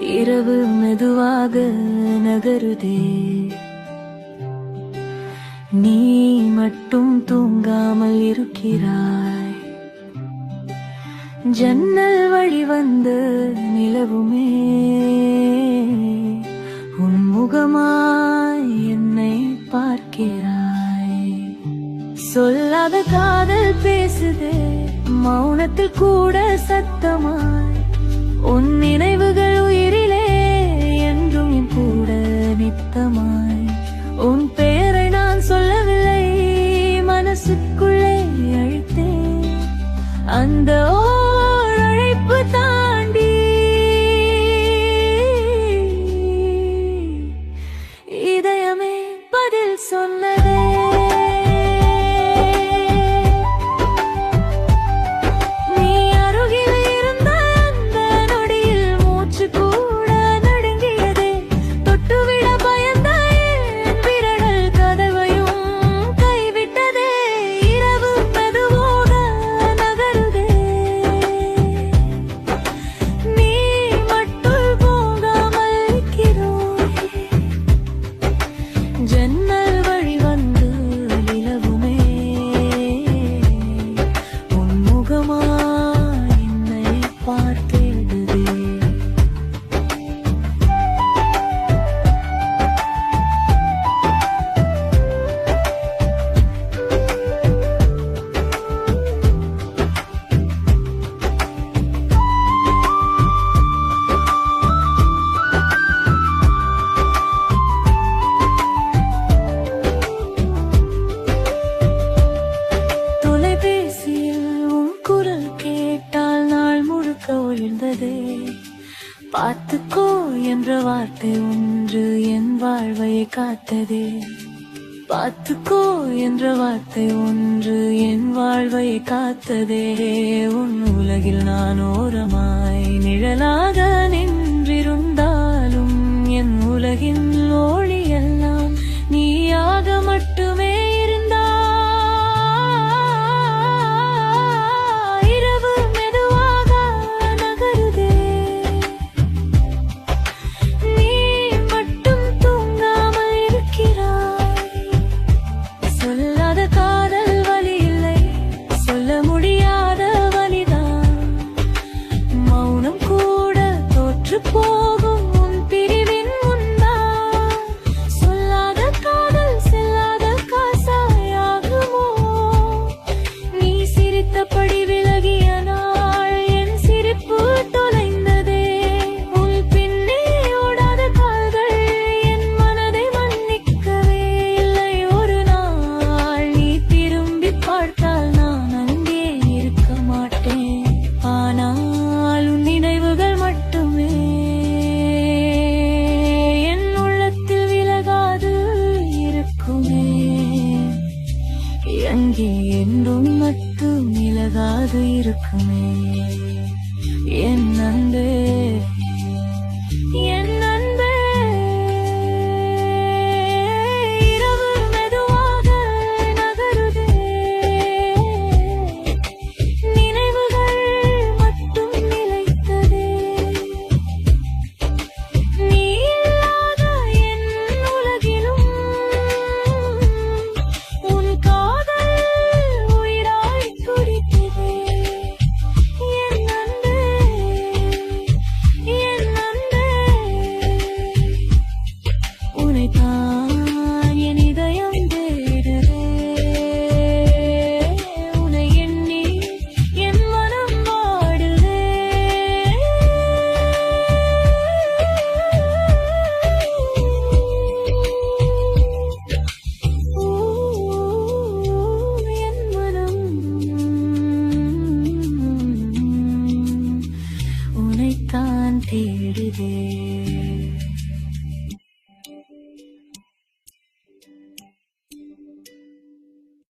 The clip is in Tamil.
இரவு மெதுவாக நகருதே. நீ மட்டும் தூங்காமல் இருக்கிறாய். ஜன்னல் வழி வந்து நிலவுமே. உன்முகமாய் என்னை பார்க்கிறாய். சொல்லாத காதல் பேசுதே. மௌனத்தில் கூட சத்தமாய் மனசுக்குள்ளே அழைத்தேன். அந்த ஓர் அழைப்பு தாண்டி இதயமே பதில் சொன்னதே பார்த்துக்கோ என்ற வார்த்தை ஒன்று என் வாழ்வையை காத்ததே. பார்த்துக்கோ என்ற வார்த்தை ஒன்று என் வாழ்வையை காத்ததே. உன் உலகில் நான் ஓரமாய் நிழலாக 直播。இங்கே என்றும் மட்டும் இலகாது இருக்குமே. தேடுதே